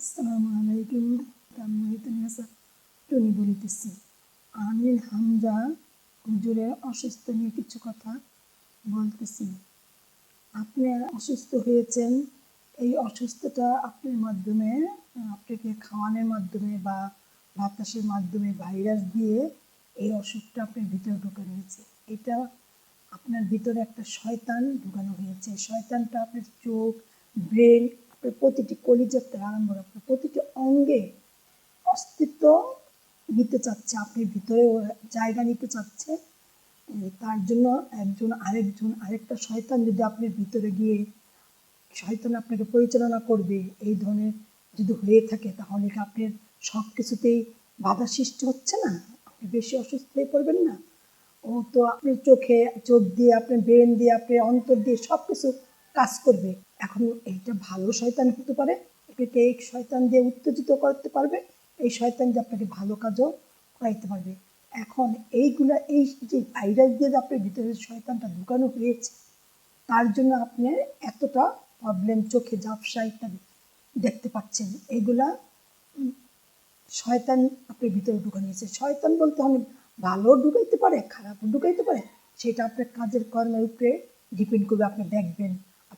আসসালামু আলাইকুম। তাম্মাহিতুন্নেসা টনি বলিতেছি আমির হামজা হুজুরের অসুস্থ নিয়ে কিছু কথা বলতেছি। আপনি অসুস্থ হয়েছেন, এই অসুস্থতা আপনার মাধ্যমে, আপনাকে খাওয়ানোর মাধ্যমে বা বাতাসের মাধ্যমে ভাইরাস দিয়ে এই অসুখটা আপনার ভিতরে ঢুকানো হয়েছে এটা আপনার ভিতরে একটা শয়তান ঢুকানো হয়েছে। শয়তানটা আপনার চোখ, ব্রেন আপনার প্রতিটি কলিজার থেকে আরম্ভ করে আপনার প্রতিটি অঙ্গে অস্তিত্ব নিতে চাচ্ছে, আপনি ভিতরে জায়গা নিতে চাচ্ছে। তার জন্য একজন আরেকজন, আরেকটা শয়তান যদি আপনার ভিতরে গিয়ে শয়তান আপনাকে পরিচালনা করবে, এই ধরনের যদি হয়ে থাকে, তাহলে কি আপনার সব কিছুতেই বাধা সৃষ্টি হচ্ছে না? আপনি বেশি অসুস্থ হয়ে পড়বেন না? ও তো আপনার চোখে চোখ দিয়ে, আপনার ব্রেন দিয়ে, আপনার অন্তর দিয়ে সব কিছু কাজ করবে। এখন এইটা ভালো শয়তান হতে পারে। এটাকে এই শয়তান দিয়ে উত্তেজিত করতে পারবে। এই শয়তান দিয়ে আপনাকে ভালো কাজও করাইতে পারবে। এখন এইগুলা, এই যে ভাইরাস দিয়ে যে আপনার ভিতরে শয়তানটা ঢুকানো হয়েছে, তার জন্য আপনি এতটা প্রবলেম চোখে ঝাপসা ইত্যাদি দেখতে পাচ্ছেন। এগুলা শয়তান আপনার ভিতরে ঢুকানো হয়েছে। শয়তান বলতে অনেক ভালো ঢুকাইতে পারে, খারাপও ঢুকাইতে পারে। সেটা আপনার কাজের কর্মের উপরে ডিপেন্ড করবে। আপনি দেখবেন।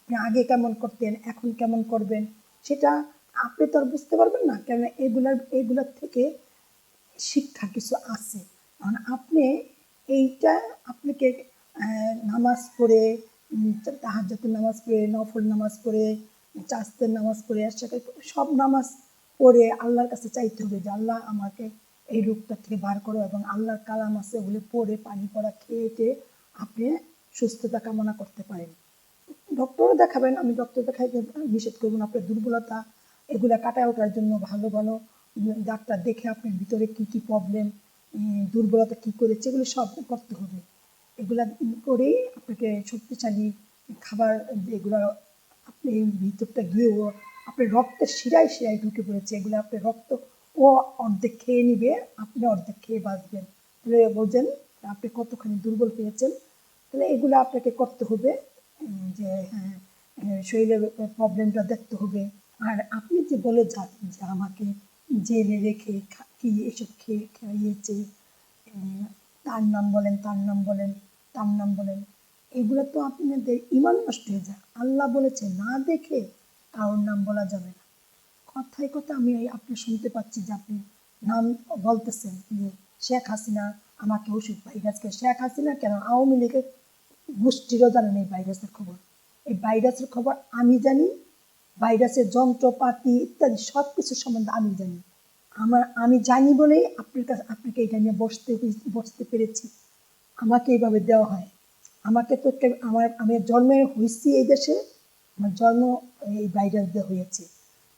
আপনি আগে কেমন করতেন, এখন কেমন করবেন, সেটা আপনি তো আর বুঝতে পারবেন না কেন এগুলার এগুলার থেকে শিক্ষা কিছু আছে। কারণ আপনি এইটা আপনাকে নামাজ পড়ে তাহাজ্জাতের নামাজ পড়ে, নফল নামাজ পড়ে চাস্তের নামাজ পড়ে, একসাথে সব নামাজ পড়ে আল্লাহর কাছে চাইতে হবে যে, আল্লাহ আমাকে এই রোগটা থেকে বার করো এবং আল্লাহর কালাম আছে, ওগুলো পড়ে, পানি পড়া খেয়ে টেয়ে আপনি সুস্থতা কামনা করতে পারেন। ডক্টরও দেখাবেন, আমি ডক্টর দেখাইতে নিষেধ করব না, আপনার দুর্বলতা, এগুলা কাটায় ওঠার জন্য ভালো ভালো ডাক্তার দেখে আপনার ভিতরে কি কি প্রবলেম দুর্বলতা কি করেছে, এগুলো সব করতে হবে। এগুলা করেই আপনাকে শক্তিশালী খাবার, এগুলো আপনি ভিতরটা গিয়েও আপনার রক্তের শিরায় শিরায় ঢুকে পড়েছে, এগুলো আপনার রক্ত ও অর্ধেক খেয়ে নিবে, আপনি অর্ধেক খেয়ে বাঁচবেন। তাহলে বোঝেন আপনি কতখানি দুর্বল পেয়েছেন তাহলে এগুলো আপনাকে করতে হবে। যে হ্যাঁ শরীরের প্রবলেমটা দেখতে হবে। আর আপনি যে বলে যান যে আমাকে জেলে রেখে কি এসব খেয়ে খাইয়েছে তার নাম বলেন, তার নাম বলেন, তার নাম বলেন, এগুলো তো আপনাদের ইমান নষ্ট হয়ে যায়। আল্লাহ বলেছে, না দেখে কারোর নাম বলা যাবে না। কথায় কথা আমি আপনি শুনতে পাচ্ছি যে আপনি নাম বলতেছেন যে শেখ হাসিনা আমাকে ওষুধ ভাইরাসকে শেখ হাসিনা কেন আওয়ামী লীগের গোষ্ঠীরও জানেন এই ভাইরাসের খবর। এই ভাইরাসের খবর আমি জানি, ভাইরাসের যন্ত্রপাতি ইত্যাদি সব কিছু সম্বন্ধে আমি জানি। আমার, আমি জানি বলেই আপনার কাছে, আপনাকে এটা নিয়ে বসতে বসতে পেরেছি। আমাকে এইভাবে দেওয়া হয়। আমাকে তো আমার, আমি জন্মে হয়েছি এই দেশে, আমার জন্ম এই ভাইরাস দিয়ে হয়েছে।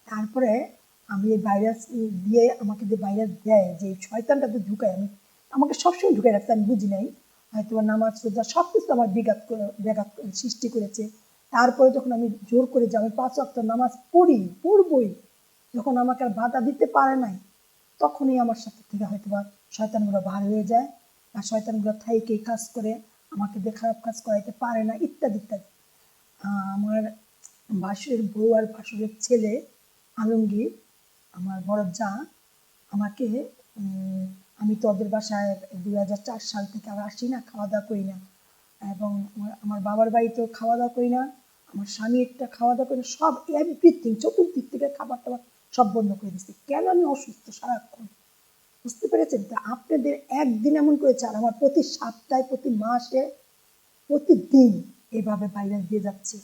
তারপরে আমি এই ভাইরাস দিয়ে আমাকে যে ভাইরাস দেয়, যে শয়তানটা তো ঢুকায়, আমি, আমাকে সবসময় ঢুকায় রাখতে আমি বুঝি নাই। হয়তো নামাজ রোজা সব কিছু আমার বিঘাত করে- ব্যাঘাত সৃষ্টি করেছে। তারপরে যখন আমি জোর করে যে আমি পাঁচ অক্ট নামাজ পড়ি, পড়বই। যখন আমাকে আর বাধা দিতে পারে নাই, তখনই আমার সাথে থেকে হয়তো বা শয়তানগুলো বার হয়ে যায় আর শয়তানগুলো থাইকে কাজ করে, আমাকে দিয়ে খারাপ কাজ করাইতে পারে না, ইত্যাদি ইত্যাদি। আমার বাসুরের বউ আর বাসুরের ছেলে আলমগীর, আমার বড় যা, আমাকে আমি তো ওদের বাসায় দুই হাজার চার সাল থেকে আর আসি না খাওয়া দাওয়া করি না। এবং আমার- বাবার বাড়িতেও খাওয়া দাওয়া করি না, আমার স্বামী একটা খাওয়া দাওয়া করি না, সব এভরিথিং চতুর্দিক থেকে খাবার টাবার সব বন্ধ করে দিচ্ছি কেন আমি অসুস্থ সারাক্ষণ? বুঝতে পেরেছেন? তা আপনাদের একদিন এমন করেছে, আর আমার প্রতি সপ্তাহে, প্রতি মাসে, প্রতিদিন এভাবে ভাইরাস দিয়ে যাচ্ছে।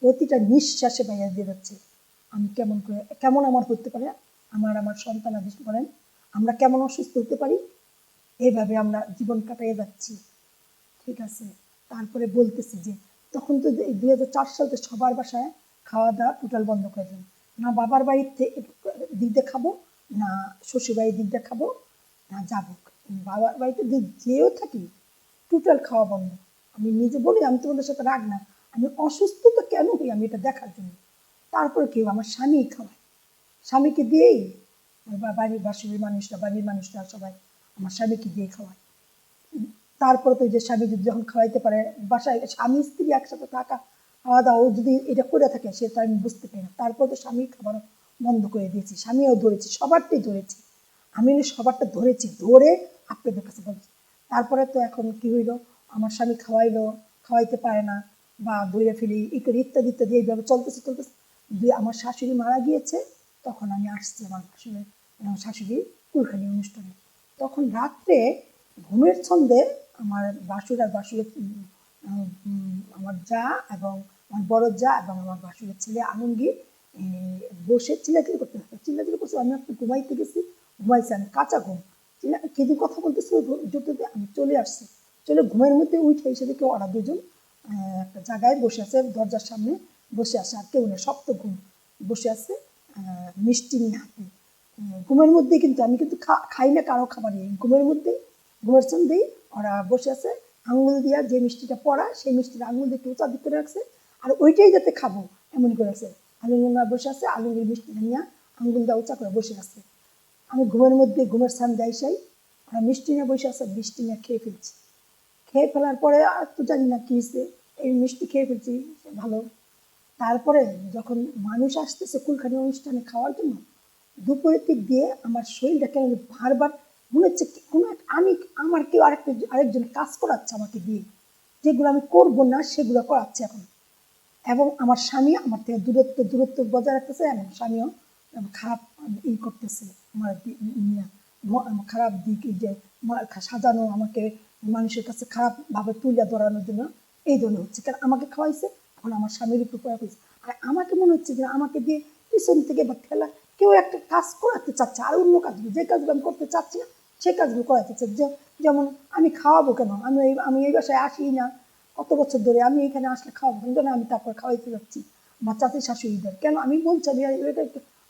প্রতিটা নিঃশ্বাসে ভাইরাস দিয়ে যাচ্ছে। আমি কেমন করে, কেমন আমার হতে পারে? আমার আমার সন্তান আদেশ বলেন। আমরা কেমন অসুস্থ হতে পারি? এইভাবে আমরা জীবন কাটাইয়ে যাচ্ছি। ঠিক আছে? তারপরে বলতেছি যে, তখন তো দুই হাজার চার সালে সবার বাসায় খাওয়া দাওয়া টোটাল বন্ধ করে দিলাম। না বাবার বাড়ির থেকে দিক দিয়ে খাব, না শ্বশুর বাড়ির দিক দিয়ে খাব, না যাব। বাবার বাড়িতে যেও থাকি টোটাল খাওয়া বন্ধ। আমি নিজে বলি, আমি তোমাদের সাথে রাগ না। আমি অসুস্থ তো কেন হই আমি এটা দেখার জন্য? তারপরে কেউ আমার স্বামী খাওয়ায়। স্বামীকে দিয়েই বাড়ির বাসুরের মানুষরা, বাড়ির মানুষরা সবাই আমার স্বামীকে দিয়ে খাওয়ায়। তারপরে তো যে স্বামী যদি যখন খাওয়াইতে পারে, বাসায় স্বামী, স্ত্রী একসাথে থাকা, খাওয়া দাওয়া, ও যদি এটা করে থাকে, সে তো আমি বুঝতে পারি না। তারপর তো স্বামীর খাবার বন্ধ করে দিয়েছি, স্বামীও ধরেছি, সবারটাই ধরেছি। আমি সবারটা ধরেছি, ধরে আপনাদের কাছে বলছি। তারপরে তো এখন কি হইল, আমার স্বামী খাওয়াইলো, খাওয়াইতে পারে না, বা ধরে ফেলি, ই করে, ইত্যাদি ইত্যাদি, এইভাবে চলতেছে চলতেছে। দিয়ে আমার শাশুড়ি মারা গিয়েছে, তখন আমি আসছি আমার আসলে আমার শাশুড়ি কুলখানি অনুষ্ঠানে। তখন রাত্রে ঘুমের ছন্দে আমার বাসুর আর বাসুরের আমার যা এবং আমার বড় যা এবং আমার বাসুরের ছেলে আনন্দগীর বসে চিল্লাচিল্লি করতে থাকতো চিল্লাচিল্লি করছে, আমি একটু ঘুমাইতে গেছি, ঘুমাইছি, আমি কাঁচা ঘুম। চিল্লা কেদিন কথা বলতেছিল জোরতে আমি চলে আসছি। চলে ঘুমের মধ্যে উঠে এসে দেখি ওরা দুজন একটা জায়গায় বসে আছে, দরজার সামনে বসে আছে, আর কেউ নেই সপ্ত ঘুম। বসে আছে মিষ্টি নিয়ে হাতে ঘুমের মধ্যে কিন্তু আমি কিন্তু খাই না কারও খাবারই ঘুমের মধ্যে ঘুমের সন্ধ্যেই ওরা বসে আছে, আঙুল দিয়া যে মিষ্টিটা পড়া, সেই মিষ্টিটা আঙুল দিয়ে একটু উঁচা দিক করে রাখছে, আর ওইটাই যাতে খাব, এমন করে আছে আলুঙ্গিমা বসে আছে আলুঙ্গির মিষ্টিটা নিয়ে আঙুল দিয়ে উঁচা করে বসে আছে আমি ঘুমের মধ্যে, ঘুমের দেয় সেই ওরা মিষ্টি নিয়ে বসে আছে মিষ্টি নিয়ে খেয়ে ফেলছি। খেয়ে ফেলার পরে আর তো জানি না কী হয়েছে এই মিষ্টি খেয়ে ফেলছি ভালো। তারপরে যখন মানুষ আসতেছে কুলখানি অনুষ্ঠানে খাওয়ার জন্য দুপুরের দিক দিয়ে আমার শরীরটা কেন বারবার মনে হচ্ছে কোনো এক- আমি আমার কেউ আরেকটা আরেকজন কাজ করাচ্ছে আমাকে দিয়ে। যেগুলো আমি করব না, সেগুলো করাচ্ছে এখন। এবং আমার স্বামী আমার থেকে দূরত্ব দূরত্ব বজায় রাখতেছে, এবং স্বামীও খারাপ ই করতেছে। আমার খারাপ দিক যে সাজানো, আমাকে মানুষের কাছে খারাপভাবে তুলে ধরানোর জন্য এই ধরনের হচ্ছে। কারণ আমাকে খাওয়াইছে, এখন আমার স্বামীর উপর আর আমাকে মনে হচ্ছে যে আমাকে দিয়ে পিছন থেকে বা ঠেলা কেউ একটা কাজ করাতে চাচ্ছে, আর অন্য কাজগুলো, যে কাজগুলো আমি করতে চাচ্ছি না সেই কাজগুলো করাতে চাচ্ছে। যেমন আমি খাওয়াবো কেন? আমি এই আমি এই বাসায় আসি না। কত বছর ধরে আমি এখানে আসলে খাওয়াবো কিন্তু না আমি তারপর খাওয়াইতে যাচ্ছি। আমার চাচি শাশুড়িদের কেন? আমি বলছি, আমি এটা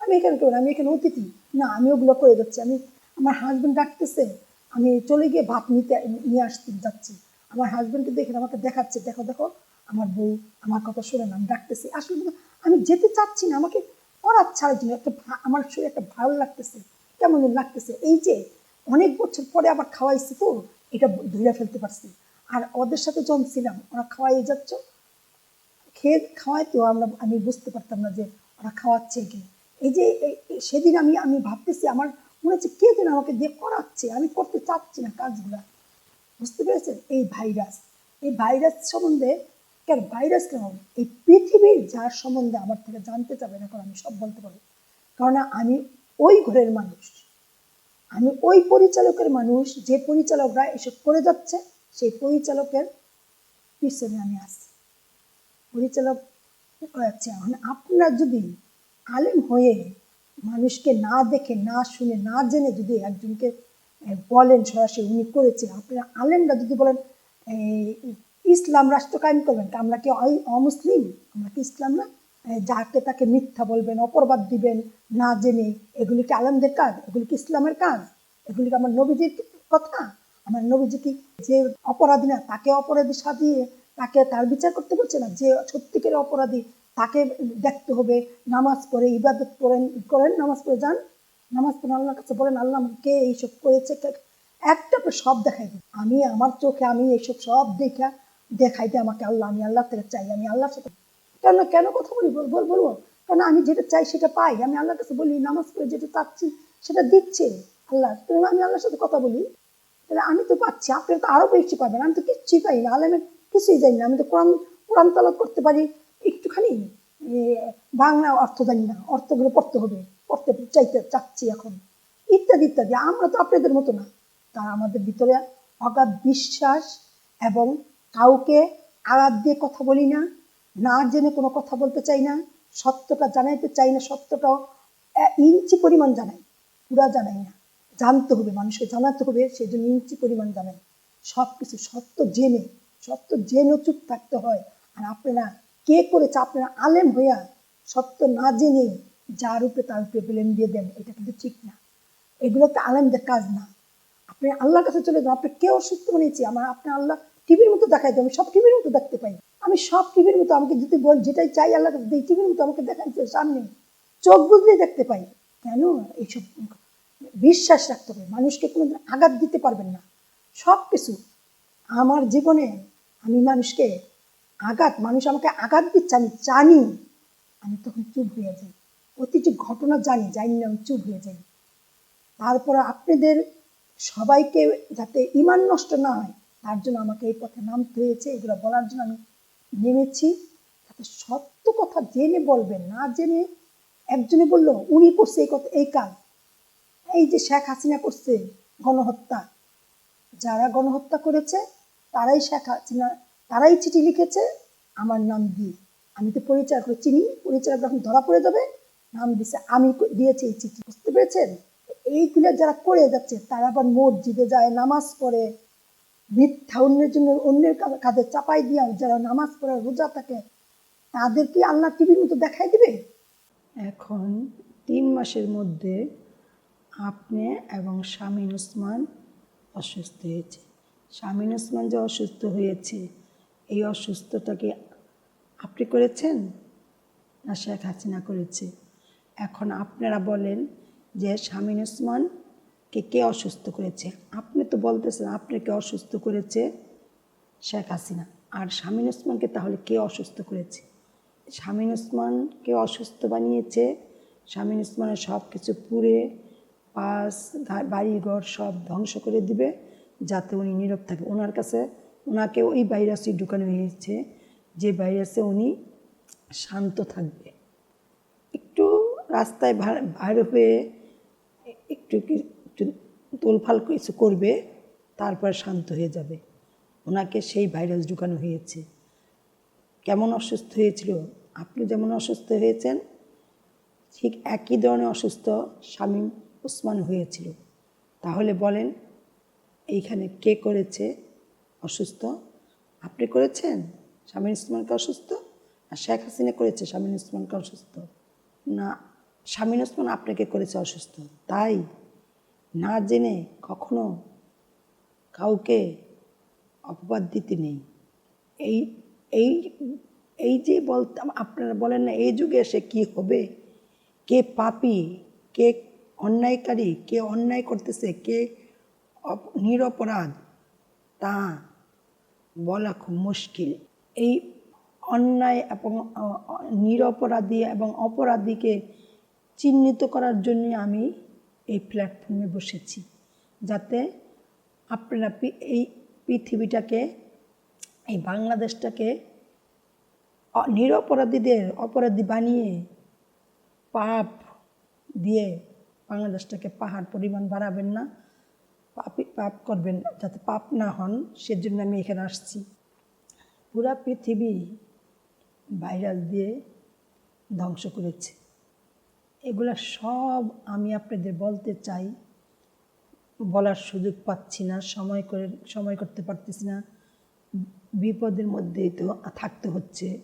আমি এখানে কেউ আমি এখানে অতিথি। না, আমি ওগুলো করে যাচ্ছি। আমি আমার হাজব্যান্ড ডাকতেছে, আমি চলে গিয়ে ভাত নিতে নিয়ে আসতে যাচ্ছি। আমার হাজব্যান্ডকে দেখে আমাকে দেখাচ্ছে, দেখো দেখো, আমার বউ আমার কথা শুনে না, আমি ডাকতেছি। আসলে আমি যেতে চাচ্ছি না, আমাকে করার ছাড়ার জন্য একটা আমার শরীরে একটা ভালো লাগতেছে, কেমন লাগতেছে। এই যে অনেক বছর পরে আবার খাওয়াইছি তো, এটা ধরে ফেলতে পারছি। আর ওদের সাথে যখন ছিলাম, ওরা খাওয়াই যাচ্ছ। খেয়ে খাওয়াই তো আমরা, আমি বুঝতে পারতাম না যে ওরা খাওয়াচ্ছে কি। এই যে সেদিন আমি আমি ভাবতেছি, আমার মনে হচ্ছে কে যেন আমাকে দিয়ে করাচ্ছে, আমি করতে চাচ্ছি না কাজগুলা। বুঝতে পেরেছেন? এই ভাইরাস। এই ভাইরাস সম্বন্ধে কেন? ভাইরাস কেন? এই পৃথিবীর যার সম্বন্ধে আমার থেকে জানতে চাবেন এখন আমি সব বলতে পারব। কারণ আমি ওই ঘরের মানুষ। আমি ওই পরিচালকের মানুষ, যে পরিচালকরা এসব করে যাচ্ছে, সেই পরিচালকের পিছনে আমি আছি। পরিচালক করাচ্ছে এখন আপনারা যদি আলেম হয়ে মানুষকে না দেখে, না শুনে, না জেনে যদি একজনকে বলেন সরাসরি উনি করেছে, আপনারা আলেমরা যদি বলেন ইসলাম রাষ্ট্র কায়েম করবেন আমরা কি অমুসলিম? আমরা কি ইসলাম না? যাকে তাকে মিথ্যা বলবেন অপরবাদ দিবেন, না জেনে, এগুলি কি আলেমদের কাজ? এগুলি কি ইসলামের কাজ? এগুলি কি আমার নবীজির কথা? আমার নবীজি কি যে অপরাধী না, তাকে অপরাধী সাজিয়ে তাকে তার বিচার করতে বলছে না? যে সত্যিকারের অপরাধী, তাকে দেখতে হবে, নামাজ পড়ে, ইবাদত করেন করেন, নামাজ পড়ে যান? নামাজ পড়ে আল্লাহর কাছে বলেন, আল্লাহ কে এইসব করেছে? একটা সব দেখাই আমি, আমার চোখে আমি এইসব সব দেখা দেখাইতে আমাকে আল্লাহ, আমি আল্লাহ থেকে চাই, আমি আল্লাহর সাথে কেন কেন কথা বলি? বল, বল- বলব। কারণ আমি যেটা চাই সেটা পাই। আমি আল্লাহর কাছে বলি, নামাজ পড়ে যেটা চাচ্ছি সেটা দিচ্ছে আল্লাহ। তাহলে আমি আল্লাহর সাথে কথা বলি। তাহলে আমি তো পাচ্ছি, আপনি তো আরও বেশি পাবেন। আমি তো কিচ্ছুই পাই না, আলেমের কিছুই জানি না। আমি তো কোরআন কোরআন তালাত করতে পারি একটুখানি। বাংলা অর্থ জানি না, অর্থগুলো পড়তে হবে, পড়তে চাইতে চাচ্ছি এখন। ইত্যাদি ইত্যাদি। আমরা তো আপনাদের মতো না। তারা আমাদের ভিতরে অগাধ বিশ্বাস এবং কাউকে আঘাত দিয়ে কথা বলি না না জেনে কোনো কথা বলতে চাই না, সত্যটা জানাইতে চাই না সত্যটাও ইঞ্চি পরিমাণ জানাই, পুরা জানাই না। জানতে হবে, মানুষকে জানাতে হবে সেই জন্য ইঞ্চি পরিমাণ জানাই। সব কিছু সত্য জেনে সত্য জেনে চুপ থাকতে হয়। আর আপনারা কে করেছে, আপনারা আলেম হইয়া সত্য না জেনে যার উপরে তার উপরে ব্লেম দিয়ে দেন, এটা কিন্তু ঠিক না। এগুলো তো আলেমদের কাজ না। আপনি আল্লাহর কাছে চলে যান, আপনি কে অসুস্থ বানিয়েছি? আমার আপনি আল্লাহ টিভির মতো দেখাই আমি সব টিভির মতো দেখতে পাই আমি সব টিভির মতো আমাকে যদি বল, যেটাই চাই আল্লাহর কাছে টিভির মতো আমাকে দেখাচ্ছে সামনে। চোখ বুঝলেই দেখতে পাই। কেন? এইসব বিশ্বাস রাখতে হবে। মানুষকে কোনোদিন আঘাত দিতে পারবেন না। সব কিছু আমার জীবনে আমি মানুষকে আঘাত, মানুষ আমাকে আঘাত দিচ্ছে, আমি জানি। আমি তখন চুপ হয়ে যাই। প্রতিটি ঘটনা জানি জানি না, আমি চুপ হয়ে যাই। তারপর আপনাদের সবাইকে যাতে ইমান নষ্ট না হয় তার জন্য আমাকে এই পথে নামতে হয়েছে, এগুলো বলার জন্য আমি নেমেছি। যাতে সত্য কথা জেনে বলবেন, না জেনে একজনে বলল, উনি করছে এই কথা, এই কাজ। এই যে শেখ হাসিনা করছে গণহত্যা, যারা গণহত্যা করেছে, তারাই শেখ হাসিনা, তারাই চিঠি লিখেছে, আমার নাম দিয়ে। আমি তো পরিচয় করে চিনি, পরিচয় যখন ধরা পড়ে যাবে। নাম দিছে, আমি দিয়েছি, এই চিঠি বুঝতে পেরেছেন? এইগুলো যারা করে যাচ্ছে, তারা আবার মসজিদে যায়, নামাজ পড়ে মিথ্যা অন্যের জন্য অন্যের কা- কাঁধে চাপাই দিয়া যারা নামাজ পড়ে, রোজা থাকে, তাদের কি আল্লাহ টিভির মতো দেখাই দিবে? এখন তিন মাসের মধ্যে আপনি এবং শামীন ওসমান অসুস্থ হয়েছে। শামীন ওসমান যে অসুস্থ হয়েছে, এই অসুস্থটাকে আপনি করেছেন? না শেখ হাসিনা করেছে। এখন আপনারা বলেন যে শামীন ওসমানকে কে কে অসুস্থ করেছে? আপনি তো বলতেছেন আপনাকে অসুস্থ করেছে? শেখ হাসিনা। আর শামীন ওসমানকে তাহলে কে অসুস্থ করেছে? শামীন ওসমানকে অসুস্থ বানিয়েছে? শামীন ওসমানের সব কিছু পুড়ে পাস বাড়িঘর সব ধ্বংস করে দিবে, যাতে উনি নীরব থাকে। ওনার কাছে ওনাকে ওই ভাইরাসই ঢুকানো হয়েছে, যে ভাইরাসে উনি শান্ত থাকবে। একটু রাস্তায় ভা- বাইরে হয়ে একটু একটু তোলফাল কিছু করবে, তারপর শান্ত হয়ে যাবে। ওনাকে সেই ভাইরাস ঢুকানো হয়েছে। কেমন অসুস্থ হয়েছিল? আপনি যেমন অসুস্থ হয়েছেন, ঠিক একই ধরনের অসুস্থ শামীম ওসমান হয়েছিল। তাহলে বলেন, এইখানে কে করেছে অসুস্থ? আপনি করেছেন? শামীম ওসমানকে অসুস্থ? আর শেখ হাসিনা করেছে শামীম ওসমানকে অসুস্থ? না শামীম ওসমান আপনাকে করেছে অসুস্থ। তাই? না জেনে কখনো কাউকে অপবাদ দিতে নেই। এই এই এই যে বলতাম, আপনারা বলেন না, এই যুগে এসে কি হবে? কে পাপি, কে অন্যায়কারী, কে অন্যায় করতেছে, কে নিরপরাধ, তা বলা খুব মুশকিল। এই অন্যায় এবং নিরপরাধী এবং অপরাধীকে চিহ্নিত করার জন্য আমি এই প্ল্যাটফর্মে বসেছি। যাতে আপনারা এই পৃথিবীটাকে, এই বাংলাদেশটাকে নিরপরাধীদের অপরাধী বানিয়ে পাপ দিয়ে বাংলাদেশটাকে পাহাড় পরিমাণ বাড়াবেন না, পাপি, পাপ করবেন না যাতে পাপ না হন, সেজন্য আমি এখানে আসছি। পুরা পৃথিবী ভাইরাস দিয়ে ধ্বংস করেছে। এগুলা সব আমি আপনাদের বলতে চাই। বলার সুযোগ পাচ্ছি না, সময় করে, সময় করতে পারতেছি না। বিপদের মধ্যেই তো থাকতে হচ্ছে।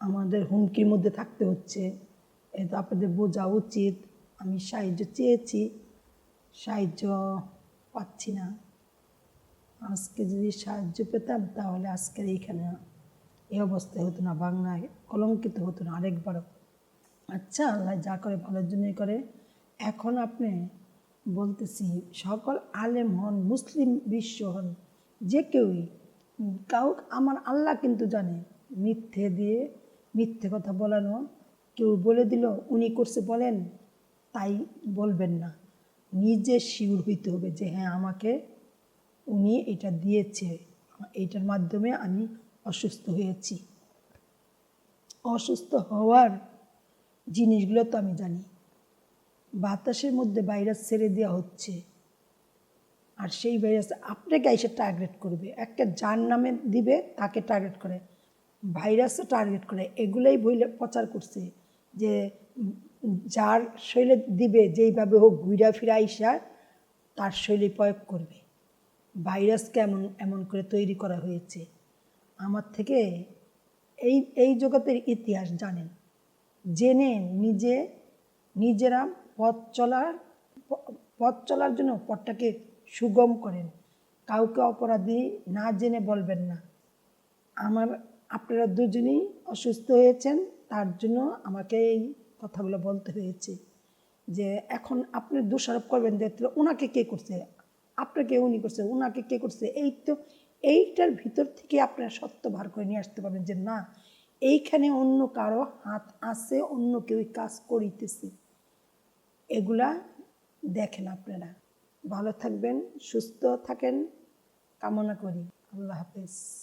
আমাদের হুমকির মধ্যে থাকতে হচ্ছে। এ তো আপনাদের বোঝা উচিত। আমি সাহায্য চেয়েছি, সাহায্য পাচ্ছি না। আজকে যদি সাহায্য পেতাম, তাহলে আজকের এইখানে এই অবস্থায় হতো না, বাংলায় কলঙ্কিত হতো না, আরেকবারও। আচ্ছা আল্লাহ যা করে ভালোর জন্যই করে। এখন আপনি বলতেছি, সকল আলেম হন, মুসলিম বিশ্ব হন, যে কেউই কাউ আমার আল্লাহ কিন্তু জানে। মিথ্যে দিয়ে মিথ্যে কথা বলানো, কেউ বলে দিল, উনি করছে বলেন, তাই বলবেন না। নিজে শিউর হইতে হবে যে হ্যাঁ আমাকে উনি এটা দিয়েছে। এইটার মাধ্যমে আমি অসুস্থ হয়েছি। অসুস্থ হওয়ার জিনিসগুলো তো আমি জানি। বাতাসের মধ্যে ভাইরাস ছেড়ে দেওয়া হচ্ছে। আর সেই ভাইরাস আপনাকে এসে টার্গেট করবে। একটা যার নামে দিবে, তাকে টার্গেট করে। ভাইরাসও টার্গেট করে। এগুলোই বইলে প্রচার করছে যে, যার শৈলে দিবে, যেইভাবে হোক ঘুরা ফিরা আইসা, তার শৈলী প্রয়োগ করবে। ভাইরাসকে এমন এমন করে তৈরি করা হয়েছে। আমার থেকে এই এই জগতের ইতিহাস জানেন। জেনে নিজে, নিজেরা পথ চলার পথ চলার জন্য পথটাকে সুগম করেন। কাউকে অপরাধী না জেনে বলবেন না। আমার, আপনারা দুজনেই অসুস্থ হয়েছেন, তার জন্য আমাকে এই কথাগুলো বলতে হয়েছে যে, এখন আপনি দোষারোপ করবেন যে ওনাকে কে করছে? আপনাকে উনি করছে, ওনাকে কে করছে? এই তো, এইটার ভিতর থেকে আপনারা সত্য বার করে নিয়ে আসতে পারবেন যে, না এইখানে অন্য কারও হাত আছে, অন্য কেউ কাজ করিতেছে। এগুলা দেখেন আপনারা। ভালো থাকবেন, সুস্থ থাকেন। কামনা করি। আল্লাহ হাফেজ।